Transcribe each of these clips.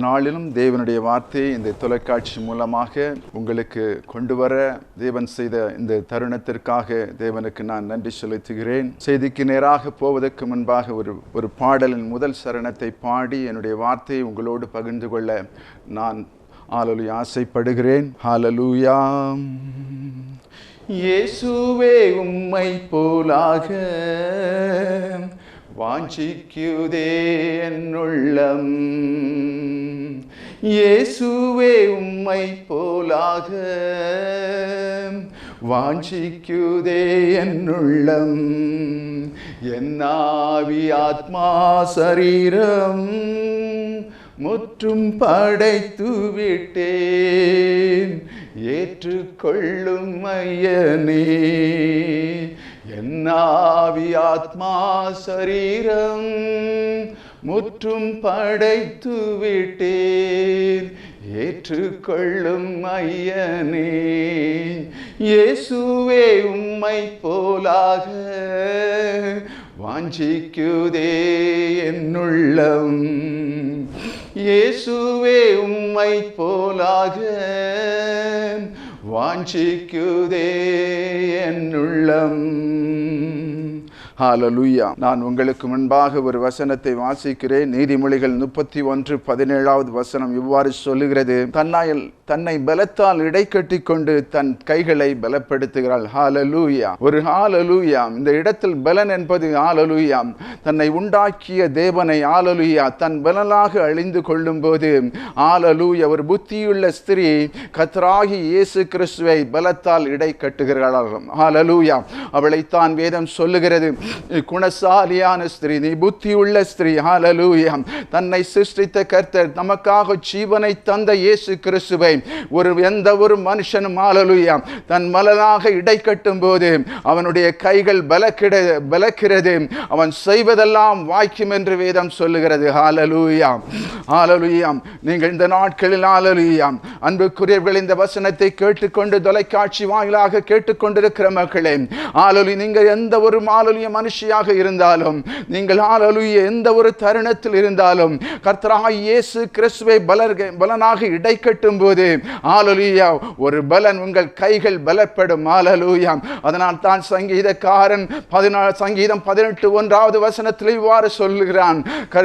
நாளிலும் தேவனுடைய வார்த்தையை இந்த தொலைக்காட்சி மூலமாக உங்களுக்கு கொண்டு வர தேவன் செய்த இந்த தருணத்திற்காக தேவனுக்கு நான் நன்றி செலுத்துகிறேன். செய்திக்கு நேராக போவதற்கு முன்பாக ஒரு ஒரு பாடலின் முதல் சரணத்தை பாடி என்னுடைய வார்த்தையை உங்களோடு பகிர்ந்து கொள்ள நான் ஆலலு ஆசைப்படுகிறேன். ஹalleluya. இயேசுவே உம்மை போலாக. வாஞ்சிக்குதே என்னுள்ளம். இயேசுவே உம்மை போலாக. வாஞ்சிக்குதே என்னுள்ளம். என்னாவி ஆத்மா சரீரம் முற்றும் படைத்து விட்டேன் ஏற்றுக்கொள்ளும் ஐயனே. என்னாவி ஆத்மா சரீரம் முற்றும் படைத்து விட்டேன் ஏற்றுக்கொள்ளும் ஐயனே இயேசுவே உம்மை போலாக. வாஞ்சிக்குதே என்னுள்ளம் இயேசுவே உம்மை போலாக. வாஞ்சிக்குதே என்னுள்ளம். ஹாலலுயா நான் உங்களுக்கு முன்பாக ஒரு வசனத்தை வாசிக்கிறேன். நீதிமொழிகள் முப்பத்தி ஒன்று பதினேழாவது வசனம் இவ்வாறு சொல்லுகிறது. தன்னாயில் தன்னை பலத்தால் இடை கட்டி கொண்டு தன் கைகளை பலப்படுத்துகிறாள். ஹாலலூயா ஒரு ஹாலலூயாம் இந்த இடத்தில் பலன் என்பது ஹalleluya தன்னை உண்டாக்கிய தேவனை ஆலலுயா தன் பலனாக அழிந்து கொள்ளும் போது ஆலலூயா ஒரு புத்தியுள்ள ஸ்திரீ கத்ராகி இயேசு கிறிஸ்துவை பலத்தால் இடை கட்டுகிறாள் ஹalleluya அவளைத்தான் தான் வேதம் சொல்லுகிறது. குணசாலியான ஸ்திரீ நீ புத்தியுள்ள ஸ்திரீ ஹாலலூயம் தன்னை சிருஷ்டித்த கர்த்தர் நமக்காக ஜீவனை தந்த இயேசு கிறிஸ்துவை. ஒரு எந்த ஒரு மனுஷனும் ஹalleluya தன் மலனாக இடை கட்டும் போது அவனுடைய கைகள் பலக்கிட பலக்கிறது. அவன் செய்வதெல்லாம் வாய்க்கும் என்று வேதம் சொல்லுகிறது. ஹாலலூயாம் ஹalleluya நீங்கள் இந்த நாட்களில் ஹalleluya அன்புக்குரியவர்கள் இந்த வசனத்தை கேட்டுக்கொண்டு தொலைக்காட்சி வாயிலாக கேட்டுக்கொண்டிருக்கிற மக்களே ஹalleluya நீங்கள் எந்த ஒரு ஹalleluya மனுஷியாக இருந்தாலும் நீங்கள் ஹalleluya எந்த ஒரு தருணத்தில் இருந்தாலும் கர்த்தராக இயேசு கிறிஸ்துவை பலர் பலனாக இடை கட்டும் போது ஹalleluya ஒரு பலன் உங்கள் கைகள் பலப்படும் ஹalleluya அதனால் தான் சங்கீதக்காரன் பதினாலு சங்கீதம் பதினெட்டு ஒன்றாவது வசனத்தில் இவ்வாறு சொல்லுகிறான்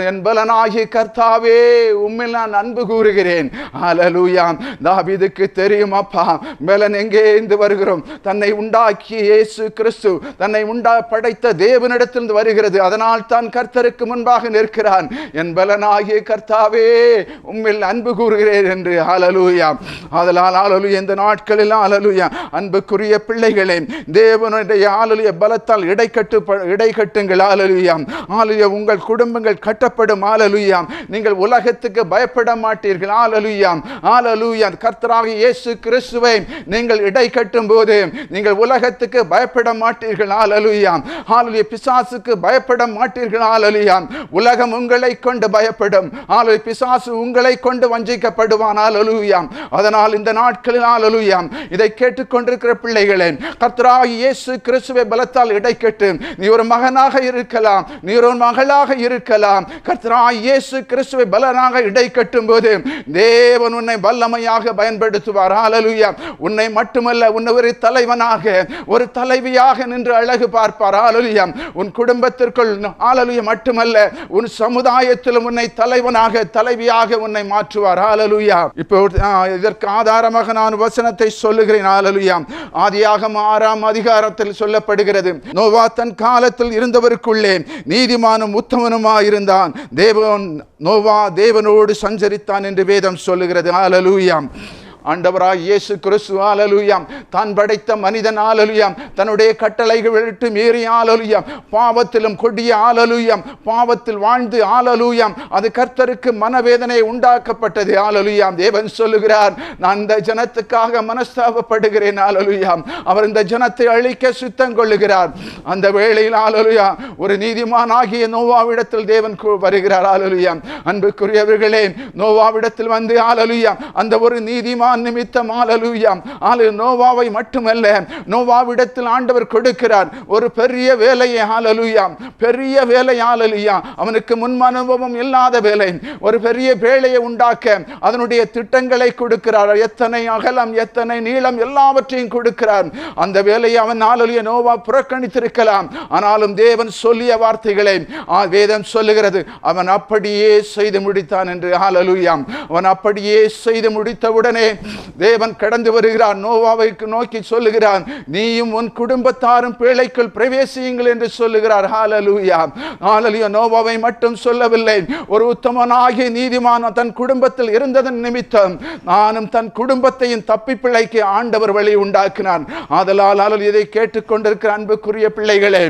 என் பலனாகி கர்த்தாவே உம்மில் நான் அன்பு கூறுகிறேன். ஆலலுயா தாவீதுக்கு தெரியும் அப்பா பலன் எங்கே இருந்து வருகிறோம்? தன்னை உண்டாக்கிய இயேசு கிறிஸ்து தன்னை உண்டா படைத்த தேவனிடத்திலிருந்து வருகிறது. அதனால் தான் கர்த்தருக்கு முன்பாக நிற்கிறான். என் பலனாகிய கர்த்தாவே உம்மில் அன்பு கூறுகிறேன் என்று. ஹalleluya. அதனால் ஆலலு இந்த நாட்களில் ஹalleluya அன்புக்குரிய பிள்ளைகளே தேவனுடைய ஹalleluya பலத்தால் இடைக்கட்டு இடைக்கட்டுங்கள் இடை கட்டுங்கள். உங்கள் குடும்பங்கள் கட்டப்படும். ஆலலுயாம் நீங்கள் உலகத்துக்கு பயப்பட மாட்டீர்கள். ஆலலுயாம் ஹalleluya. கர்த்தராக இயேசு கிறிஸ்துவை நீங்கள் இடை கட்டும் போது நீங்கள் உலகத்துக்கு பயப்பட மாட்டீர்கள். ஆலலுயாம் ஆல ஹalleluya பிசாசுக்கு பயப்பட மாட்டீர்கள் ஹalleluya உலகம் உங்களை கொண்டு பயப்படும். ஹalleluya பிசாசு உங்களை கொண்டு வஞ்சிக்கப்படுவான் ஹalleluya அதனால் இந்த நாட்களில் ஹalleluya இதை கேட்டுக்கொண்டிருக்கிற பிள்ளைகளே கத்ரா இயேசு கிறிஸ்துவை பலத்தால் இடைக்கட்டு. நீ ஒரு மகனாக இருக்கலாம். நீ ஒரு மகளாக இருக்கலாம். கத்ரா இயேசு கிறிஸ்துவை பலனாக இடை கட்டும் போது தேவன் உன்னை வல்லமையாக பயன்படுத்துவார். ஆலலுயா உன்னை மட்டுமல்ல உன்னை ஒரு தலைவனாக ஒரு தலைவியாக நின்று அழகு பார்ப்பார். ஆலலுயம் உன் குடும்பத்திற்குள் ஆலலுயம் மட்டுமல்ல உன் சமுதாயத்திலும் உன்னை தலைவனாக தலைவியாக உன்னை மாற்றுவார். ஆலலுயா. இப்போ இதற்கு ஆதாரமாக நான் வசனத்தை சொல்லுகிறேன். ஹalleluya ஆதியாக ஆறாம் அதிகாரத்தில் சொல்லப்படுகிறது. நோவா தன் காலத்தில் இருந்தவருக்குள்ளே நீதிமானும் உத்தமனுமாயிருந்தான். தேவன் நோவா தேவனோடு சஞ்சரித்தான் என்று வேதம் சொல்லுகிறது. ஹalleluya ஆண்டவராய் இயேசு கிறிஸ்து ஆலலுயாம் தான் படைத்த மனிதன் ஆலலுயாம் தன்னுடைய கட்டளைகள் விட்டு மீறி ஆலலுயாம் பாவத்திலும் கொடிய ஆலலுயாம் பாவத்தில் வாழ்ந்து ஆலலுயாம் அது கர்த்தருக்கு மனவேதனை உண்டாக்கப்பட்டது ஆலலுயாம் தேவன் சொல்லுகிறார் நான் இந்த ஜனத்துக்காக மனஸ்தாபப்படுகிறேன் ஆலலுயாம் அவர் இந்த ஜனத்தை அழிக்க சுத்தம் கொள்ளுகிறார். அந்த வேளையில் ஆலலுயா ஒரு நீதிமானாகிய நோவாவிடத்தில் தேவன் வருகிறார் ஆலலுயாம் அன்புக்குரியவர்களே நோவாவிடத்தில் வந்து ஆலலுயாம் அந்த ஒரு நீதிமான் நிமித்தம் ஆலலூயாம் ஆலு நோவாவை மட்டுமல்ல நோவாவிடத்தில் ஆண்டவர் கொடுக்கிறார். ஒரு பெரிய வேலையை ஆலலூயா பெரிய வேலை ஆலலுயா அவனுக்கு முன் அனுபவம் இல்லாத வேலை. ஒரு பெரிய வேலையை உண்டாக்க அதனுடைய திட்டங்களை கொடுக்கிறார். எத்தனை அகலம் எத்தனை நீளம் எல்லாவற்றையும் கொடுக்கிறார். அந்த வேலையை அவன் ஆலலிய நோவா புறக்கணித்திருக்கலாம். ஆனாலும் தேவன் சொல்லிய வார்த்தைகளை ஆ, வேதம் சொல்லுகிறது. அவன் அப்படியே செய்து முடித்தான் என்று ஆலலுயாம் அவன் அப்படியே செய்து முடித்தவுடனே தேவன் கடந்து வருகிறான் நோவாவை நோக்கி சொல்லுகிறான் நீயும் உன் குடும்பத்தாரும் பிழைக்குள் பிரவேசியுங்கள் என்று சொல்லுகிறார். ஹாலலூயா ஹாலலியா நோவாவை மட்டும் சொல்லவில்லை. ஒரு உத்தமனாகிய நீதிமான தன் குடும்பத்தில் இருந்ததன் நிமித்தம் நானும் தன் குடும்பத்தையும் தப்பி பிழைக்க ஆண்டவர் வழி உண்டாக்கினான் ஆதலால் ஹalleluya இதை கேட்டுக்கொண்டிருக்கிற அன்புக்குரிய பிள்ளைகளே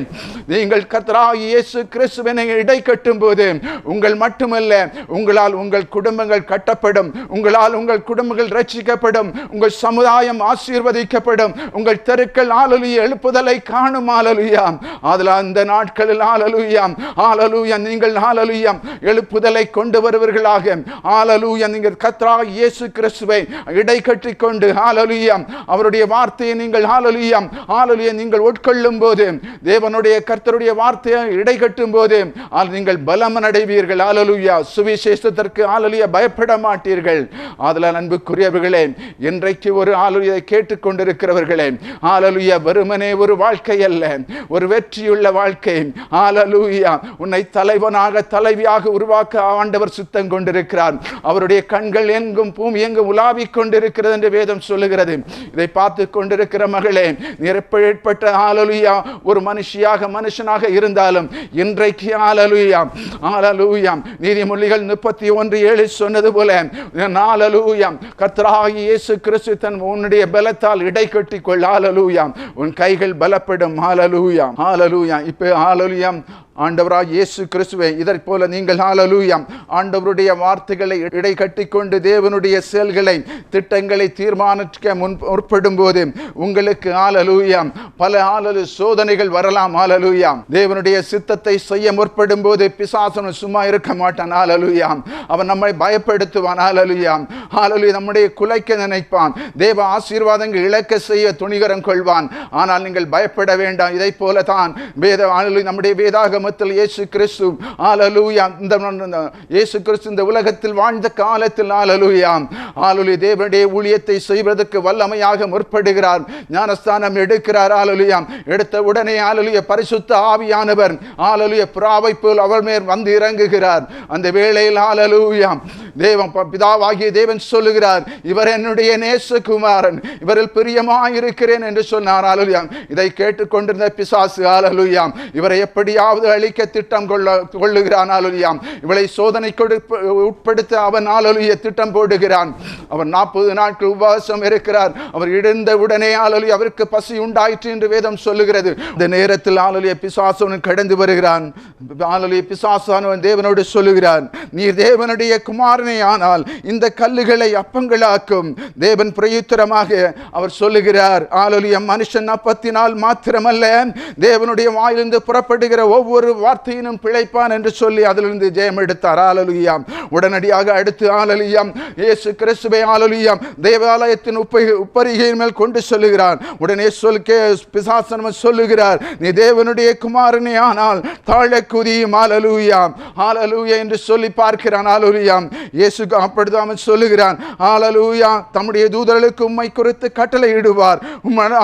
நீங்கள் கத்ராகி இயேசு கிறிஸ்துவினை இடை கட்டும் போது உங்கள் மட்டுமல்ல உங்களால் உங்கள் குடும்பங்கள் கட்டப்படும் உங்களால் உங்கள் குடும்பங்கள் ரட்சிக்கப்படும் உங்கள் சமுதாயம் ஆசீர்வதிக்கப்படும் உங்கள் தெருக்கள் ஆலலுயா எழுப்புதலை காணும் ஆலலுயாம் அதில் அந்த நாட்களில் ஆலலுயாம் ஆலலுயா நீங்கள் ஆலலுயாம் எழுப்புதலை கொண்டு வருவர்களாக. ஆலலுயா நீங்கள் கத்ரா இயேசு கிறிஸ்துவை இடை கட்டி கொண்டு ஆலலுயாம் அவருடைய வார்த்தையை நீங்கள் ஆலலுயாம் ஆலலுயா நீங்கள் உட்கொள்ளும் போது தேவனுடைய கர்த்தருடைய வார்த்தையை இடை கட்டும் போது ஆல் நீங்கள் பலமன் அடைவீர்கள் ஆலலுயா. சுவிசேஷத்திற்கு ஆலலுயா பயப்பட மாட்டீர்கள். ஆதலால் அன்புக்குரியவர்கள் இன்றைக்கு ஒரு ஆளுயை கேட்டுக்கொண்டிருக்கிறவர்களே ஆலலுயா வெறுமனே ஒரு வாழ்க்கை அல்ல ஒரு வெற்றியுள்ள வாழ்க்கை. ஆலலுயா உன்னை தலைவனாக தலைவியாக உருவாக்க ஆண்டவர் சுத்தம் கொண்டிருக்கிறார். அவருடைய கண்கள் எங்கும் பூமி எங்கும் உலாவிக் கொண்டிருக்கிறது என்று வேதம் சொல்லுகிறது. இதை பார்த்து கொண்டிருக்கிற மகளே நிரப்பேற்பட்ட ஆலலுயா ஒரு மனுஷியாக மனுஷனாக இருந்தாலும் இன்றைக்கு ஆலலுயா ஆலலுயா நீதிமொழிகள் முப்பத்தி ஒன்று ஏழு சொன்னது போல நாலலூயாம் கர்த்தராகி இயேசு கிறிஸ்து தன் உன்னுடைய பலத்தால் இடை கட்டி கொள் ஆலலூயாம் உன் கைகள் பலப்படும். ஆலலூயாம் ஆலலூயாம் இப்போ ஆலலூயாம் ஆண்டவராக இயேசு கிறிஸ்துவே இதை போல நீங்கள் ஹalleluya ஆண்டவருடைய வார்த்தைகளை இடை கட்டிக்கொண்டு தேவனுடைய செயல்களை திட்டங்களை தீர்மானிக்க முன் முற்படும் போது உங்களுக்கு ஹalleluya பல ஆளலு சோதனைகள் வரலாம் ஆலலூயாம் தேவனுடைய சித்தத்தை செய்ய முற்படும் போது பிசாசன் சும்மா இருக்க மாட்டான் ஆலலூயாம் அவன் நம்மை பயப்படுத்துவான் ஹalleluya ஆலலு நம்முடைய குலைக்க நினைப்பான். தேவ ஆசீர்வாதங்கள் இழக்க செய்ய துணிகரம் கொள்வான் ஆனால் நீங்கள் பயப்பட வேண்டாம் இதை போல தான் வேத ஆலலு நம்முடைய வேதாகம் நாமத்தில் இயேசு கிறிஸ்து. ஆலலூயா இந்த இயேசு கிறிஸ்து இந்த உலகத்தில் வாழ்ந்த காலத்தில் ஆலலூயாம் ஆலுலி தேவனுடைய ஊழியத்தை செய்வதற்கு வல்லமையாக முற்படுகிறார். ஞானஸ்தானம் எடுக்கிறார். ஹalleluya எடுத்த உடனே ஹalleluya பரிசுத்த ஆவியானவர் ஹalleluya புறாவை போல் அவர் மேல் வந்து இறங்குகிறார். அந்த வேளையில் ஆலலூயாம் தேவன் பிதாவாகிய தேவன் சொல்லுகிறார் இவர் என்னுடைய நேசகுமாரன் இவரில் பிரியமாயிருக்கிறேன் என்று சொன்னார். ஹalleluya இதை கேட்டுக்கொண்டிருந்த பிசாசு ஆலலுயாம் இவரை எப்படியாவது அழிக்க திட்டம் கொள்ள கொள்ளுகிறான் ஹalleluya இவளை சோதனை உட்படுத்த அவன் ஆலோலிய திட்டம் போடுகிறான். அவர் நாற்பது நாட்கள் உபவாசம் இருக்கிறார். அவர் இழந்த உடனே ஆலோலி அவருக்கு பசி உண்டாயிற்று என்று வேதம் சொல்லுகிறது. இந்த நேரத்தில் ஆலோலிய பிசாசவன் கடந்து வருகிறான். பிசாசானவன் தேவனோடு சொல்லுகிறான் நீர் தேவனுடைய குமாரனே ஆனால் இந்த கல்லுகளை அப்பங்களாக்கும். தேவன் பிரயுத்தரமாக அவர் சொல்லுகிறார் ஹalleluya மனுஷன் அப்பத்தினால் மாத்திரமல்ல தேவனுடைய வாயிலிருந்து புறப்படுகிற ஒவ்வொரு வார்த்தையினும் பிழைப்பான் என்று சொல்லி அதிலிருந்து ஜெயம் எடுத்தார். ஹalleluya உடனடியாக அடுத்து ஆலலியாம் இயேசு கிறிஸ்துவை ஆலலியாம் தேவாலயத்தின் உப்பை உப்பரிகையின் மேல் கொண்டு சொல்லுகிறான். உடனே சொல் கே பிசாசனம் சொல்லுகிறார் நீ தேவனுடைய குமாரனே ஆனால் தாழ குதியும் ஆலலூயாம் ஆலலூயா என்று சொல்லி பார்க்கிறான் ஆலலூயாம் இயேசு அப்படிதான் அவன் சொல்லுகிறான் ஆலலூயா தம்முடைய தூதர்களுக்கு உம்மை குறித்து கட்டளை இடுவார்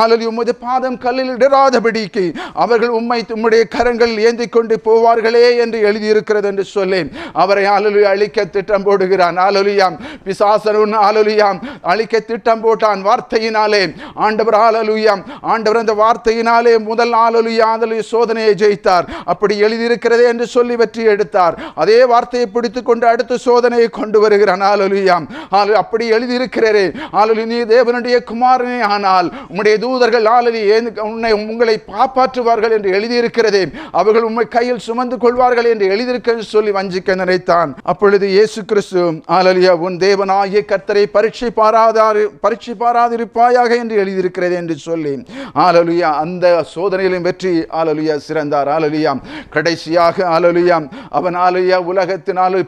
ஆலலி உமது பாதம் கல்லில் இடராதபடிக்கு அவர்கள் உம்மை உம்முடைய கரங்களில் ஏந்தி கொண்டு போவார்களே என்று எழுதியிருக்கிறது என்று சொல்லி அவரை ஆலலு அழிக்க திட்டம் போடுகிறான் ஹalleluya பிசாசனுன் ஹalleluya அழிக்க திட்டம் போட்டான் வார்த்தையினாலே. ஆண்டவர் ஆலலுயாம் ஆண்டவர் அந்த வார்த்தையினாலே முதல் ஆலலுயா ஹalleluya சோதனையை ஜெயித்தார். அப்படி எழுதி இருக்கிறதே என்று சொல்லி வெற்றி எடுத்தார். அதே வார்த்தையை பிடித்து கொண்டு அடுத்த சோதனையை கொண்டு வருகிறான். ஹalleluya. ஹalleluya. அப்படி எழுதியிருக்கிறரே. ஹalleluya. நீ தேவனுடைய குமாரனே ஆனால் உம்முடைய தூதர்கள் ஹalleluya. உன்னை உங்களை காப்பாற்றுவார்கள் என்று எழுதியிருக்கிறதே. அவர்கள் உண்மை கையில் சுமந்து கொள்வார்கள் என்று எழுதியிருக்கிறது சொல்லி வஞ்சிக்க நினைத்தான். அப்பொழுது இயேசு கிறிஸ்து ஆலலியா உன் தேவனாகிய கர்த்தரை பரீட்சை பாராதாரு பரீட்சை பாராதிருப்பாயாக என்று எழுதியிருக்கிறது என்று சொல்லி. ஹalleluya. அந்த சோதனையிலும் வெற்றி ஹalleluya சிறந்தார். ஹalleluya. கடைசியாக அலலுயாம் அவன் ஆலயா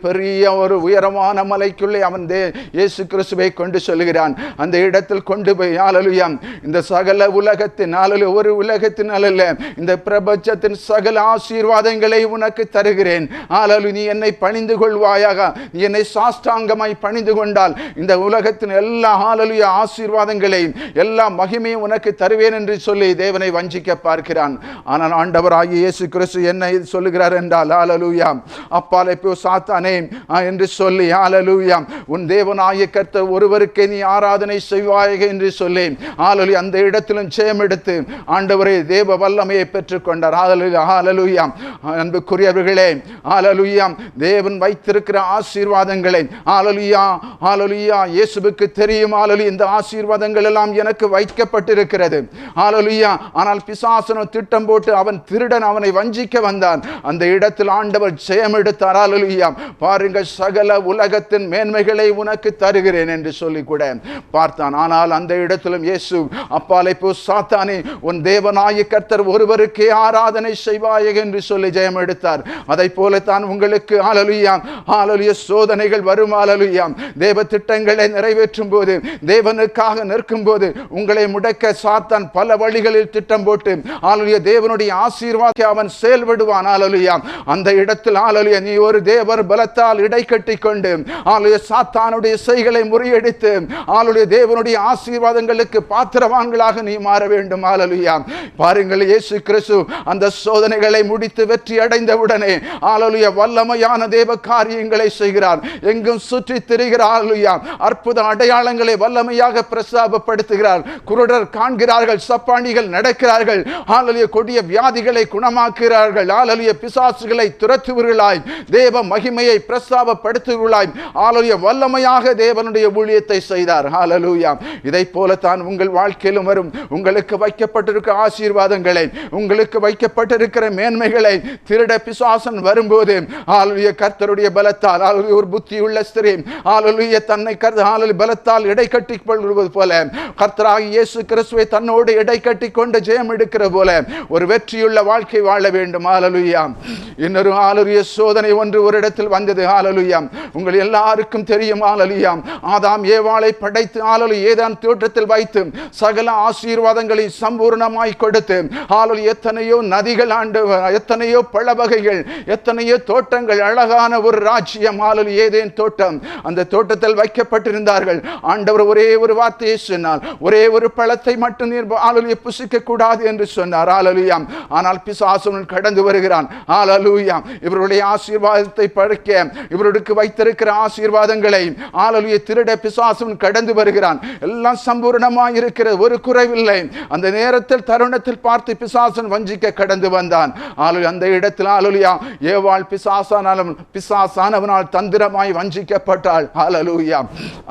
பெரிய ஒரு உயரமான மலைக்குள்ளே அவன் தே இயேசு கிறிஸ்துவை கொண்டு சொல்கிறான். அந்த இடத்தில் கொண்டு போய் ஆலலுயம் இந்த சகல உலகத்தின் ஆலலு ஒரு உலகத்தின் அல்ல இந்த பிரபஞ்சத்தின் சகல ஆசீர்வாதங்களை உனக்கு தருகிறேன். ஆலலு நீ என்னை பணிந்து கொள்வாயாக. நீ என்னை சாஷ்டாங்கமாய் பணிந்து கொண்டால் இந்த உலகத்தின் எல்லா ஆலலுய ஆசீர்வாதங்களையும் எல்லா மகிமையும் உனக்கு தருவேன் என்று சொல்லி தேவனை வஞ்சிக்க பார்க்கிறான். ஆனால் ஆண்டவராகிய இயேசு கிறிஸ்து என்ன சொல்லுகிறார் என்றால் ஆலலுயா அப்பாலே எப்போ சாத்தானே என்று சொல்லி ஆலலூயா உன் தேவனாய கர்த்த ஒருவருக்கே நீ ஆராதனை செய்வாயக என்று சொல்லி ஆலலு அந்த இடத்திலும் ஜெயம் எடுத்து ஆண்டவரே தேவ வல்லமையை பெற்றுக்கொண்டார். ஆலலூயா ஆலலூயா அன்புக்குரியவர்களே ஆலலூயா தேவன் வைத்திருக்கிற ஆசீர்வாதங்களை ஆலலுயா ஆலலுயா இயேசுவுக்கு தெரியும் ஆலலு இந்த ஆசீர்வாதங்கள் எல்லாம் எனக்கு வைக்கப்பட்டிருக்கிறது. ஆலலுயா ஆனால் பிசாசனம் திட்டம் போட்டு அவன் திருடன் அவனை வஞ்சிக்க வந்தான். அந்த இடத்தில் ஆண்டவர் ஜெயம் எடுத்தார் ஆலலுயா பாருங்க சகல உலகத்தின் மேன்மைகளை உனக்கு தருகிறேன் என்று சொல்லி கூட பார்த்தான். ஆனால் அந்த இடத்திலும் இயேசு அப்பாலை போ சாத்தானே உன் தேவநாய கர்த்தர் ஒருவருக்கே ஆராதனை செய்வாயே என்று சொல்லி ஜெயம் எடுத்தார் அதை போலத்தான் உங்களுக்கு ஆலலுயாம் ஆலலுய சோதனைகள் வரும் ஆலலுயாம் தேவ திட்டங்களை நிறைவேற்றும் போது தேவனுக்காக நிற்கும் போது உங்களை முடக்க சாத்தான் பல வழிகளில் திட்டம் போட்டு ஆலலுய தேவனுடைய ஆசீர்வாதத்தை அவன் செயல்படுவான் ஆலலுயாம் அந்த இடத்தில் ஆலலுய நீ ஒரு தேவர் பலத்தால் இடை கட்டி கொண்டு ஆளுடைய சாத்தானுடைய செய்களை முறியடித்து ஆளுடைய தேவனுடைய ஆசீர்வாதங்களுக்கு பாத்திரவான்களாக நீ மாற வேண்டும். ஆலலுயா பாருங்கள் இயேசு கிறிஸ்து அந்த சோதனைகளை முடித்து வெற்றி அடைந்தவுடனே ஆலலுய வல்லமையான தேவ காரியங்களை செய்கிறார். எங்கும் சுற்றி திரிகிற ஆலலுயா அற்புத அடையாளங்களை வல்லமையாக பிரசாபப்படுத்துகிறார் குருடர் காண்கிறார்கள் சப்பாணிகள் நடக்கிறார்கள் ஆலலுய கொடிய வியாதிகளை குணமாக்குகிறார்கள் ஆலலுய பிசாசுகளை துரத்துவர்களாய் தேவ மகிமையை பிரஸ்தாபப்படுத்துவர்களாய். ஆலலுய வல்லமையாக தேவனுடைய ஊழியத்தை செய்தார். ஹalleluya இதை போலத்தான் உங்கள் வாழ்க்கையிலும் வரும். உங்களுக்கு வைக்கப்பட்டிருக்கிற ஆசீர்வாதங்களை உங்களுக்கு வைக்கப்பட்டிருக்கிற மேன்மைகளை திருட பிசாசன் வரும்போது ஹalleluya கர்த்தருடைய பலத்தால் ஹalleluya ஒரு புத்தியுள்ள ஸ்திரீ ஹalleluya தன்னை கருது ஹalleluya பலத்தால் இடை கட்டி கொள்வது போல கர்த்தராக இயேசு கிறிஸ்துவை தன்னோடு இடை கட்டி கொண்டு ஜெயம் எடுக்கிற போல ஒரு வெற்றியுள்ள வாழ்க்கை வாழ வேண்டும். ஹalleluya இன்னொரு ஆளு ஹalleluya சோதனை ஒன்று ஒரு இடத்தில் வந்தது. ஆலலுயாம் உங்கள் எல்லாருக்கும் தெரியும். ஆலலுயாம் ஆதாம் ஏவாளை படைத்து ஆலலு ஏதான் தோற்றத்தில் வைத்து சகல ஆசீர்வாதங்களை சம்பூர்ணமாய் கொடுத்து ஆலல் எத்தனையோ நதிகள் ஆண்டு எத்தனையோ பழ வகைகள் எத்தனையோ தோட்டங்கள் அழகான ஒரு ராஜ்யம் ஆலல் ஏதேன் தோட்டம். அந்த தோட்டத்தில் வைக்கப்பட்டிருந்தார்கள். ஆண்டவர் ஒரே ஒரு வார்த்தையை சொன்னார். ஒரே ஒரு பழத்தை மட்டும் நீர் ஆலலியை புசிக்க கூடாது என்று சொன்னார். ஆலலுயாம் ஆனால் பிசாசுடன் கடந்து வருகிறான். ஆலலுயாம் இவருடைய ஆசீர்வாதத்தை படைக்க இவருக்கு வைத்திருக்கிற ஆசீர்வாதங்களை ஆலலுயை திருட பிசாசுன் கடந்து வருகிறான். எல்லாம் சம்பூர்ணமாக இருக்கிறது ஒரு குறைவில்லை. அந்த நேரத்தில் தருணத்தில் பார்த்து பிசாசன் வஞ்சிக்க கடந்து வந்தான். ஆளு அந்த இடத்தில் ஆளுலியா ஏவாள் பிசாசானாலும் பிசாசானவனால் தந்திரமாய் வஞ்சிக்கப்பட்டாள். ஆலலுயா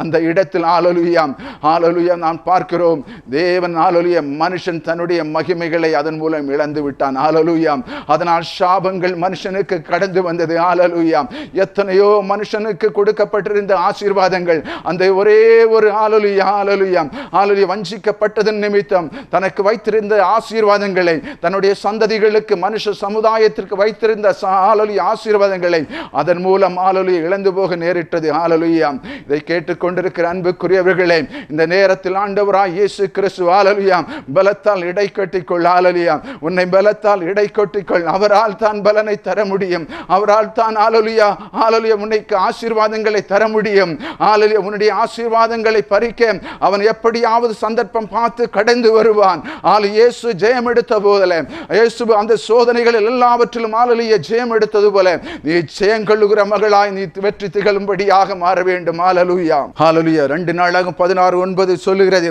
அந்த இடத்தில் ஆலலுயாம் ஆலலுயா நாம் பார்க்கிறோம். தேவன் ஆலலுய மனுஷன் தன்னுடைய மகிமைகளை அதன் மூலம் இழந்து விட்டான். ஆலலுயாம் அதனால் சாபங்கள் மனுஷனுக்கு கடந்து வந்தது. ஆலலுயாம் எத்தனையோ மனுஷனுக்கு கொடுக்கப்பட்டிருந்த ஆசீர்வாதங்கள். அந்த ஒரே ஒரு ஆலலுயா ஆலலுயாம் ஆலலுயா வஞ்சிக்கப்பட்டதன் நிமித்தம் தனக்கு வைத்திருந்த ஆசீர்வாதங்களை தன்னுடைய சந்ததிகளுக்கு மனுஷ சமுதாயத்திற்கு வைத்திருந்த ஆலலி ஆசீர்வாதங்களை அதன் மூலம் ஆலலி இழந்து போக நேரிட்டது. ஆலலுயாம் இதை கேட்டுக்கொண்டிருக்கிற அன்புக்குரியவர்களே இந்த நேரத்தில் ஆண்டவராய் இயேசு கிறிஸ்து ஆலலுயாம் பலத்தால் இடை கட்டிக்கொள் ஆலலுயாம் உன்னை பலத்தால் இடை கொள் அவரால் தான் பலனை தர முடியும். முடியும் அவரால் தான் ஆலலியா ஆலலுயா உன்னைக்கு ஆசீர்வாதங்களை தர முடியும். ஆலலுயா உன்னுடைய ஆசீர்வாதங்களை பறிக்க அவன் எப்படியாவது சந்தர்ப்பம் பார்த்து கடந்து வருவான். ஆள் இயேசு ஜெயம் எடுத்த போதல இயேசு அந்த சோதனைகளில் எல்லாவற்றிலும் ஆலலிய ஜெயம் எடுத்தது போல நீ ஜெயம் கொள்ளுகிற மகளாய் நீ வெற்றி திகழும்படியாக மாற வேண்டும். ஆலலுயா ஆலலுயா ரெண்டு நாளாக பதினாறு ஒன்பது சொல்லுகிறது.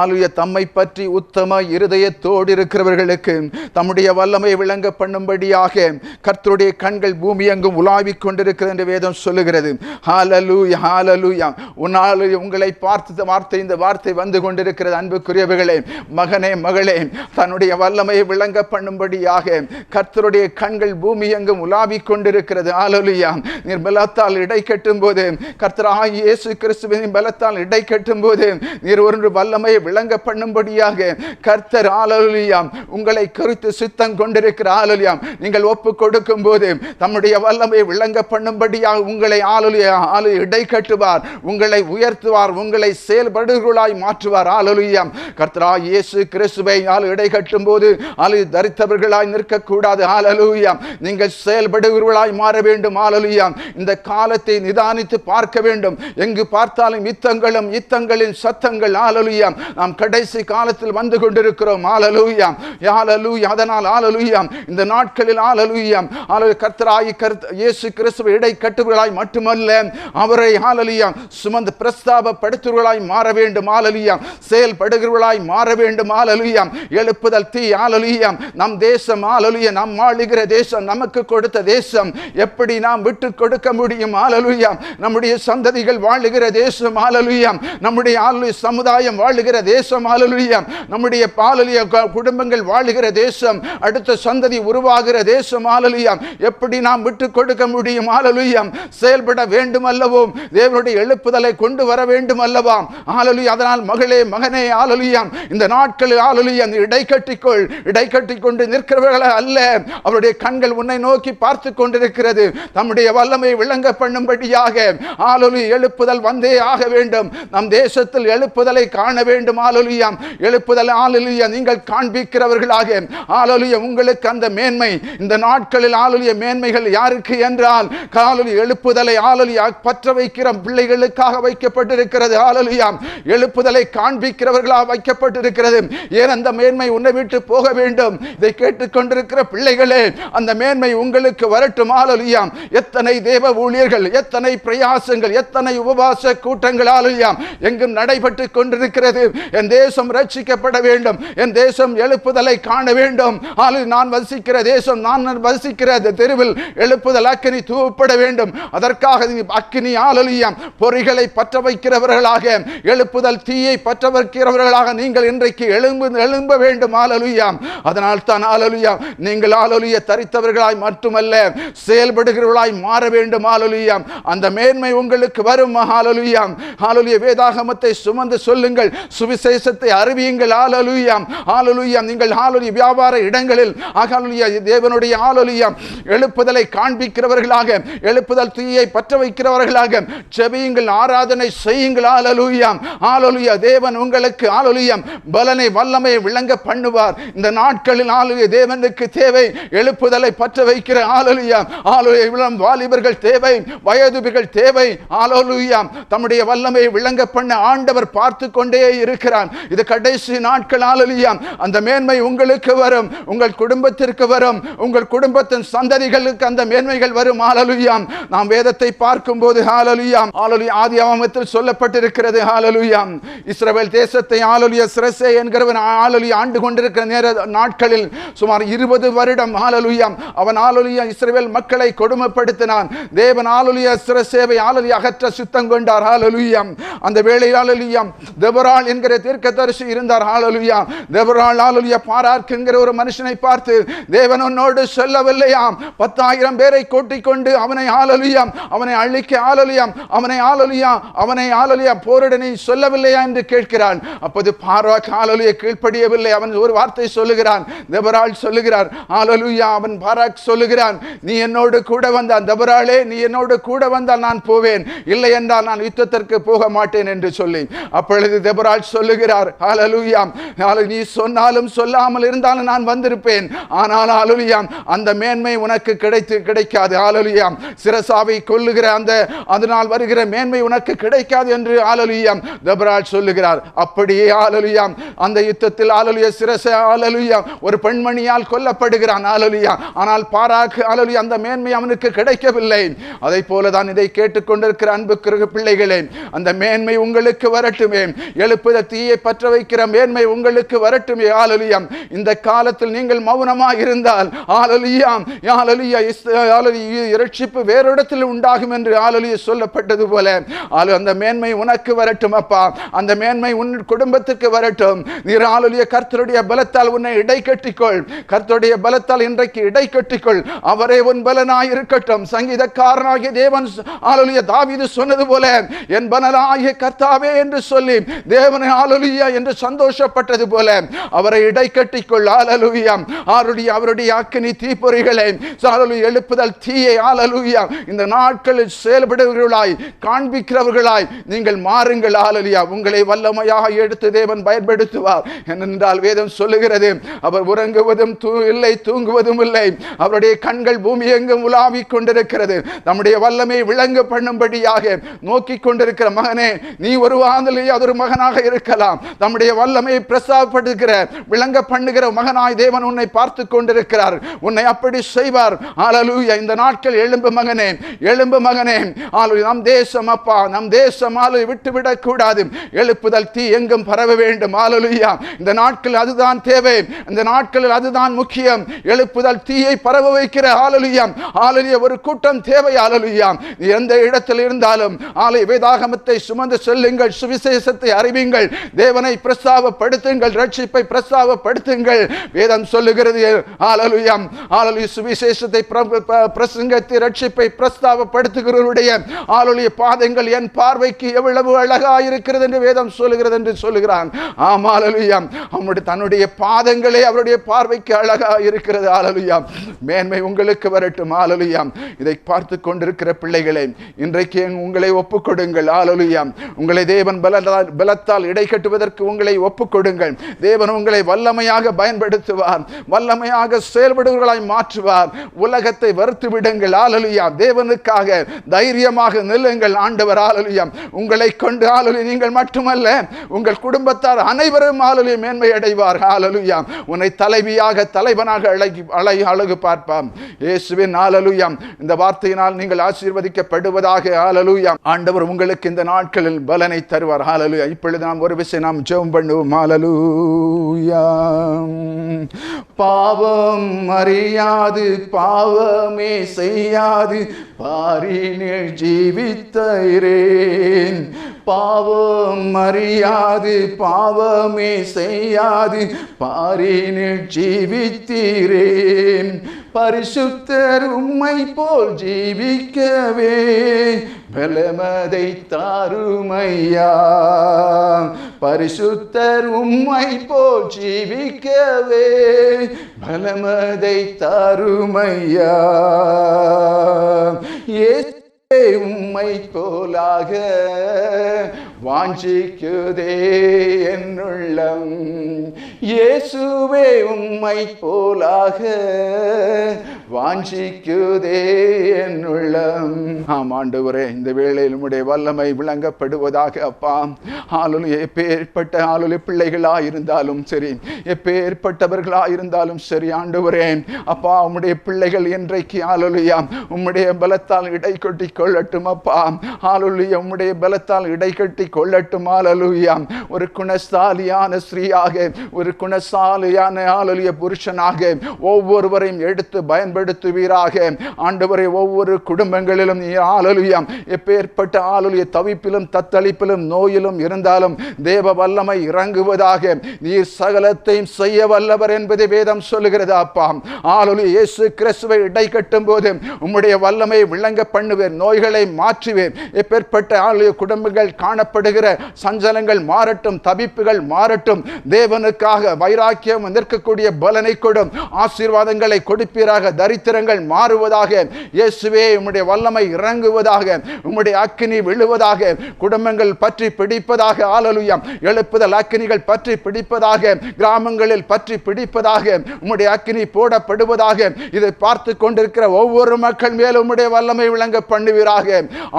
ஆலுய தம்மை பற்றி உத்தம இருதயத்தோடு இருக்கிறவர்களுக்கு தம்முடைய வல்லமை விளங்க பண்ணும்படியாக கர்த்தருடைய கண் கண்கள் பூமி எங்கும் உலாவிக் கொண்டிருக்கிறது என்று வேதம் சொல்லுகிறது. ஹalleluya ஹalleluya. உன்னால் உங்களை பார்த்து வார்த்தை இந்த வார்த்தை வந்து கொண்டிருக்கிறது. அன்புக்குரியவர்களே மகனே மகளே தன்னுடைய வல்லமையை விளங்க பண்ணும்படியாக கர்த்தருடைய கண்கள் பூமி எங்கும் உலாவிக் கொண்டிருக்கிறது. ஹalleluya. நீர் பலத்தால் இடை கட்டும் போது கர்த்தராகிய இயேசு கிறிஸ்துவின் பலத்தால் இடை கட்டும் போது நீர் ஒரு வல்லமையை விளங்க பண்ணும்படியாக கர்த்தர் ஆலலுயாம் உங்களை குறித்து சித்தம் கொண்டிருக்கிற ஹalleluya. நீங்கள் ஒப்பு கொடுக்கும் போது தம்முடைய வல்லமை விளங்க பண்ணும்படியாக உங்களை ஆளுடைய ஆளு இடை கட்டுவார். உங்களை உயர்த்துவார். உங்களை செயல்படுகளாய் மாற்றுவார். ஆளுலியம் கர்த்தரா இயேசு கிறிஸ்துவை ஆளு இடை கட்டும் போது ஆளு தரித்தவர்களாய் நிற்கக்கூடாது. ஆலலுயம் நீங்கள் செயல்படுகிறவர்களாய் மாற வேண்டும். ஆலலுயம் இந்த காலத்தை நிதானித்து பார்க்க வேண்டும். எங்கு பார்த்தாலும் யுத்தங்களும் யுத்தங்களின் சத்தங்கள். ஆலலுயம் நாம் கடைசி காலத்தில் வந்து கொண்டிருக்கிறோம். ஆலலுயம் ஆலலுயா அதனால் ஆலலுயம் இந்த நாட்களில் ஆலலுயம் ஆலலு கர்த்தராய் கர்த்த இயேசு கிறிஸ்துவ இடை கட்டுவர்களாய் மட்டுமல்ல அவரை ஆலலியம் சுமந்து பிரஸ்தாபப்படுத்துவர்களாய் மாற வேண்டும் ஆலலியா செயல்படுகிறவர்களாய் மாற வேண்டும் ஆலலியம் எழுப்புதல் தீ ஆலலியம் நம் தேசம் ஆலலியா நம் ஆளுகிற தேசம் நமக்கு கொடுத்த தேசம் எப்படி நாம் விட்டு கொடுக்க முடியும் ஆலலுயம் நம்முடைய சந்ததிகள் வாழுகிற தேசம் ஆலலுயம் நம்முடைய ஆளு சமுதாயம் வாழுகிற தேசம் ஆலலுயம் நம்முடைய பாலலிய குடும்பங்கள் வாழுகிற தேசம் அடுத்த சந்ததி உருவாகிற தேசம் ஆலலுயம் எப்படி நாம் விட்டு கொடுக்க முடியும். ஆலலுயம் செயல்பட வேண்டும் அல்லவோ தேவனுடைய எழுப்புதலை கொண்டு வர வேண்டும் அல்லவாம் ஆலலுயா அதனால் மகளே மகனே ஆலலுயம் இந்த நாட்களில் ஆலலுயம் இடை கட்டிக்கொள். இடை கொண்டு நிற்கிறவர்கள அல்ல. அவருடைய கண்கள் உன்னை நோக்கி பார்த்து கொண்டிருக்கிறது. தம்முடைய வல்லமை விளங்க பண்ணும்படியாக ஆலொலி எழுப்புதல் வந்தே ஆக வேண்டும். நம் தேசத்தில் எழுப்புதலை காண வேண்டும். ஆலொலியாம் எழுப்புதல் ஆலொலியா நீங்கள் காண்பிக்கிறவர்களாக. ஆலொலிய உங்களுக்கு அந்த மேன்மை. இந்த நாட்களில் ஆலொலிய மேன்மைகள் யாருக்கு என்றால் காலொலி எழுப்புதலை ஆலொலியா பற்ற வைக்கிற பிள்ளைகளுக்காக வைக்கப்பட்டிருக்கிறது ஆலொலியா எழுப்புதலை காண்பிக்கிறவர்களாக வைக்கப்பட்டிருக்கிறது. ஏன் அந்த மேன்மை உன்னை விட்டு போக வேண்டும்? இதை கேட்டுக்கொண்டிருக்கிற பிள்ளைகளே அந்த மேன்மை உங்களுக்கு வரட்டும் ஆலொலியாம் எத்தனை தேவ ஊழியர்கள் எத்தனை பிரயாசங்கள் எத்தனை உபவாச கூட்டங்கள் ஆலொலியாம் எங்கும் நடைபெற்று கொண்டிருக்கிறது. என் தேசம் ரட்சிக்கப்பட வேண்டும். என் தேசம் எழுப்புதலை காண வேண்டும். ஆலு நான் வசிக்கிற தேசம் நான் வசிக்கிற அந்த தெருவில் எழுப்புதல் அக்கினி தூவப்பட வேண்டும். அதற்காக அக்கினி ஆலொலியாம் பொறிகளை பற்ற வைக்கிறவர்களாக எழுப்புதல் தீயை பற்ற வைக்கிறவர்களாக நீங்கள் இன்றைக்கு எழும்பு எழும்ப வேண்டும். ஆலலுயாம். அதனால் தான் ஆலலுயாம் நீங்கள் ஆலொலிய தரித்தவர்களாய் மட்டுமல்ல செயல்படுகிறவர்களாய் மாற வேண்டும். ஆலொலியாம். அந்த மேன்மை உங்களுக்கு வரும். ஆலலுயாம். ஆலொலிய வேதாகமத்தை சுமந்து சொல்லுங்கள். சுவிசேஷத்தை அறிவியுங்கள். ஆலலுயாம். ஆலலுயாம். நீங்கள் ஆலொலிய வியாபார இடங்களில் ஆகாலுயா தேவனுடைய ஆலொலியாம் எழுப்புதலை காண்பிக்கிறவர்களாக எழுப்புதல் தீயை பற்ற வைக்கிறவர்களாக செபியுங்கள் ஆராதனை செய்யுங்கள் ஆலலுயாம் ஆலலுயா தேவன் உங்களுக்கு ஆலலுயம் பலனை வல்லமை விளங்க பண்ணுவார். இந்த நாட்களில் ஆளுய தேவனுக்கு தேவை எழுப்புதலை பற்ற வைக்கிற ஆலலுயாம் ஆலுய இளம் வாலிபர்கள் தேவை வயதுபிகள் தேவை ஆலோலுயாம் தம்முடைய வல்லமை விளங்க பண்ண ஆண்டவர் பார்த்து கொண்டே இருக்கிறான் இது கடைசி நாட்கள் ஆலலுயாம் அந்த மேன்மை உங்களுக்கு வரும் உங்கள் குடும்பத்திற்கு வரும் உங்கள் குடும்பத்தின் சந்ததிகளுக்கு அந்த மேன்மைகள் வரும். ஆலலுயாம் நாம் வேதத்தை பார்க்கும்போது ஹாலலுயாம் ஆலலு ஆதி அவமத்தில் சொல்லப்பட்டிருக்கிறது ஹாலலுயாம் இஸ்ரவேல் தேசத்தை ஆலலுயா சிரசே என்கிறவன் ஆலலி ஆண்டு கொண்டிருக்கிற நேர நாட்களில் சுமார் இருபது வருடம் ஆலலுயாம் அவன் ஆலலுயா இஸ்ரவேல் மக்களை கொடுமைப்படுத்தினான். தேவன் ஆலலிய சிரசேவை ஆலலி அகற்ற சுத்தம் கொண்டார். ஆலலுயாம் அந்த வேளையில் ஆலலுயாம் தெபரால் என்கிற தீர்க்கதரிசி இருந்தார். ஆலலுயாம் தெபரால் ஆலலுயா பாரார்க்குங்கிற ஒரு மனுஷனை பார்த்து தேவன் உன்னோடு சொல்லவில்லையாம். பத்தாயிரம் பேரை கூட்டிக் கொண்டு அவனை ஆலலுயாம் அவனை அழிக்க ஆலலுயாம் அவனை ஆலலுயா அவனை ஆலலுயா போரிடனை சொல்லவில்லையா என்று கேட்கிறான். அப்போது பாராக் ஆலலுயா கீழ்ப்படியவில்லை. அவன் ஒரு வார்த்தை சொல்லுகிறான். தெபராள் சொல்லுகிறார் ஆளலுயா அவன் பாராக் சொல்லுகிறான் நீ என்னோடு கூட வந்தான் தெபராளே நீ என்னோடு கூட வந்தால் நான் போவேன். இல்லை என்றால் நான் யுத்தத்திற்கு போக மாட்டேன் என்று சொல்லி. அப்பொழுது தெபராள் சொல்லுகிறார் ஆலலுயாம் நீ சொன்னாலும் சொல்லாமல் இருந்தாலும் நான் வந்திருப்பேன். ஆனால் ஆலலுயாம் அந்த மேன்மை உனக்கு கிடைத்து கிடைக்காது. ஆலலுயாம் சிரசாவை கொல்லுகிற அந்த அதனால் வருகிற மேன்மை உனக்கு கிடைக்காது என்று ஆலலுயாம் தபராஜ் சொல்லுகிறார். அப்படியே ஆலலுயாம் அந்த யுத்தத்தில் ஆலலிய சிரச ஆலலுயாம் ஒரு பெண்மணியால் கொல்லப்படுகிறான் ஆலலியா ஆனால் பாராக் ஆலலுயா அந்த மேன்மை அவனுக்கு கிடைக்கவில்லை. அதை போலதான் இதை கேட்டுக்கொண்டிருக்கிற அன்புக்கு பிள்ளைகளே அந்த மேன்மை உங்களுக்கு வரட்டுமே. எழுப்புத தீயை பற்ற வைக்கிற மேன்மை உங்களுக்கு வரட்டுமே. ஆலலியாம் இந்த காலத்தில் நீங்கள் மௌனமாக இருந்தால் ஆலலியாம் ஆலலியா ஆலலிய இரட்சிப்பு வேறு இடத்தில் உண்டாகும் என்று ஆலலிய சொல்லப்பட்டது போல. ஆளு அந்த மேன்மை உனக்கு வரட்டும் அப்பா. அந்த மேன்மை உன் குடும்பத்திற்கு வரட்டும். நீர் ஆலலிய கர்த்தருடைய பலத்தால் உன்னை இடை கட்டிக்கொள். கர்த்தருடைய பலத்தால் இன்றைக்கு இடை கட்டிக்கொள். அவரே உன் பலனாய் இருக்கட்டும். சங்கீதக்காரனாகிய தேவன் ஆலலிய தாவிது சொன்னது போல என் பலனாகிய கர்த்தாவே என்று சொல்லி தேவனை ஆளுலியா என்று சந்தோஷப்பட்டது போல அவரை இடை கட்டிக்கொள் ஆலலுயா. அவருடைய அவருடைய அக்கினி தீப்பொறிகளை சாலலு எழுப்புதல் தீயை ஆலலுயா இந்த நாட்களில் செயல்படுகிறவர்களாய் காண்பிக்கிறவர்களாய் நீங்கள் மாறுங்கள் ஆலலியா உங்களை வல்லமையாக எடுத்து தேவன் பயன்படுத்துவார். ஏனென்றால் வேதம் சொல்லுகிறது அவர் உறங்குவதும் தூ இல்லை தூங்குவதும் இல்லை. அவருடைய கண்கள் பூமி எங்கும் உலாவிக் கொண்டிருக்கிறது. நம்முடைய வல்லமை விளங்க பண்ணும்படியாக நோக்கி கொண்டிருக்கிற மகனே நீ ஒரு வாதலே அது ஒரு மகனாக இருக்கலாம். நம்முடைய வல்லமையை பிரசாப்படுகிற விளங்க பண்ணுகிற மகனாய் தேவன் உன்னை பார்த்து கொண்டிருக்கிறார். உன்னை அப்படி செய்வார். சொல்லுகிறார் ஆலலூயா இந்த நாட்கள் எழும்பு மகனே எழும்பு மகனே. ஆலு நம் தேசம் அப்பா நம் தேசம் ஆலு விட்டுவிடக் கூடாது. எழுப்புதல் தீ எங்கும் பரவ வேண்டும். ஆலலுயா இந்த நாட்கள் அதுதான் தேவை. இந்த நாட்களில் அதுதான் முக்கியம். எழுப்புதல் தீயை பரவ வைக்கிற ஆலலுயாம் ஆலலிய ஒரு கூட்டம் தேவை. ஆலலுயாம் எந்த இடத்தில் இருந்தாலும் ஆலை வேதாகமத்தை சுமந்து செல்லுங்கள். சுவிசேஷத்தை அறிவிங்கள். தேவனை பிரஸ்தாவப்படுத்துங்கள். ரட்சிப்பை பிரஸ்தாவப்படுத்துங்கள். வேதம் சொல்லுகிறது. ஆலலுயம் ஆலலுயாம் சுவிசேஷ சுவிசேஷத்தை பிரசங்கத்தை ரட்சிப்பை பிரஸ்தாபப்படுத்துகிறவருடைய ஆளுடைய பாதங்கள் என் பார்வைக்கு எவ்வளவு அழகா இருக்கிறது என்று வேதம் சொல்லுகிறது என்று சொல்லுகிறான். ஆம் ஆலலுயாம் அவனுடைய தன்னுடைய பாதங்களே அவருடைய பார்வைக்கு அழகா இருக்கிறது ஆலலுயாம் மேன்மை உங்களுக்கு வரட்டும். ஆலலுயாம் இதை பார்த்து கொண்டிருக்கிற பிள்ளைகளே இன்றைக்கு உங்களை ஒப்புக்கொடுங்கள். ஆலலுயாம் உங்களை தேவன் பலத்தால் பலத்தால் இடை கட்டுவதற்கு உங்களை ஒப்புக்கொடுங்கள். தேவன் உங்களை வல்லமையாக பயன்படுத்துவார். வல்லமையாக செயல்படுவர்களாய் மாற்றுவார். உலகத்தை வறுத்து விடுங்கள் ஆலலுயா தேவனுக்காக தைரியமாக நில்லுங்கள் ஆண்டவர் ஆலலுயா உங்களை கொண்டு ஆலலு நீங்கள் மட்டுமல்ல உங்கள் குடும்பத்தார் அனைவரும் ஆலலு மேன்மை அடைவார் ஆலலுயா உன்னை தலைவியாக தலைவனாக அழகி அழகி அழகு பார்ப்பாம் இயேசுவின் ஆலலுயாம் இந்த வார்த்தையினால் நீங்கள் ஆசீர்வதிக்கப்படுவதாக ஆலலுயாம் ஆண்டவர் உங்களுக்கு இந்த நாட்களில் பலனை தருவார் ஆலலுயா இப்பொழுது நாம் ஒரு விஷயம் நாம் ஜெபம் பண்ணுவோம் ஆலலுயா பாவம் அறியாது பாவமே செய்யாது. பாரினில் ஜீவித்தேன் பாவம் அறியாது பாவமே செய்யாது பாரினில் ஜீவித்தீரேன். பரிசுத்தர் உம்மை போல் ஜீவிக்கவே பலமதை தாருமையா. பரிசுத்தர் உம்மை போல் ஜீவிக்கவே பலமதை தாருமையா. ஏ உம்மை போலாக. வாஞ்சிக்குதே என்னுள்ளம். இயேசுவே உம்மை போலாக. வாஞ்சிக்குதே என்னுள்ளம். ஆம் ஆண்டவரே இந்த வேளையில் உம்முடைய வல்லமை விளங்கப்படுவதாக அப்பா. ஆளுநர் எப்பேற்பட்ட ஆளுநர் பிள்ளைகளா இருந்தாலும் சரி எப்பேற்பட்டவர்களா இருந்தாலும் சரி ஆண்டவரே. அப்பா உம்முடைய பிள்ளைகள் என்றைக்கு ஆளுலியா உம்முடைய பலத்தால் இடை கொட்டி கொள்ளட்டும் அப்பா. ஆளுலியா உம்முடைய பலத்தால் இடை கட்டி கொள்ளட்டும் ஆலலுயா ஒரு குணசாலியான ஸ்ரீயாக ஒரு குணசாலியான ஆளுலிய புருஷனாக ஒவ்வொருவரையும் எடுத்து பயன்படுத்துவீராக. ஆண்டவரை ஒவ்வொரு குடும்பங்களிலும் நீ ஆளுலியாம் எப்பேற்பட்ட ஆளுலிய தவிப்பிலும் தத்தளிப்பிலும் நோயிலும் இருந்தாலும் தேவ வல்லமை இறங்குவதாக. நீர் சகலத்தையும் செய்ய வல்லவர் என்பதை வேதம் சொல்லுகிறது அப்பா. ஆளுலி இயேசு கிறிஸ்துவை இடை கட்டும் போது உம்முடைய வல்லமை விளங்க பண்ணுவேன் நோய்களை மாற்றுவேன். எப்பேற்பட்ட ஆளுடைய குடும்பங்கள் காணப்படுகிற சஞ்சலங்கள் மாறட்டும் தவிப்புகள் மாறட்டும். தேவனுக்காக வைராக்கியம் நிற்கக்கூடிய பலனை கொடும். ஆசீர்வாதங்களை கொடுப்பீராக. தரித்திரங்கள் மாறுவதாக. இயேசுவே உம்முடைய வல்லமை இறங்குவதாக. உம்முடைய அக்கினி விழுவதாக. குடும்பங்கள் பற்றி பிடிப்பதாக. ஆலலுயம் எழுப்புதல் அக்கினிகள் பற்றி பிடிப்பதாக. கிராமங்களில் பற்றி பிடிப்பதாக. உம்முடைய அக்கினி போடப்படுவதாக. இதை பார்த்து கொண்டிருக்கிற ஒவ்வொரு மக்கள் மேலும் உம்முடைய வல்லமை விளங்க பண்ணுவீராக.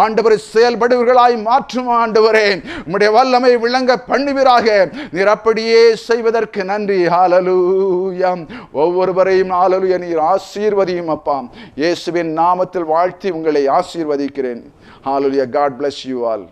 ஆண்டவர் செயல்படுவர்களாய் மாற்றும் ஆண்டவரே. உம்முடைய வல்லமை விளங்க பண்ணுவீராக. நீர் அப்படியே செய்வதற்கு நன்றி. ஹalleluya ஒவ்வொருவரையும் ஆலலுய நீர் ஆசீர்வதியும் அப்பா. இயேசுவின் நாமத்தில் வாழ்த்தி உங்களை ஆசீர்வதிக்கிறேன். ஹalleluya காட் bless you ஆல்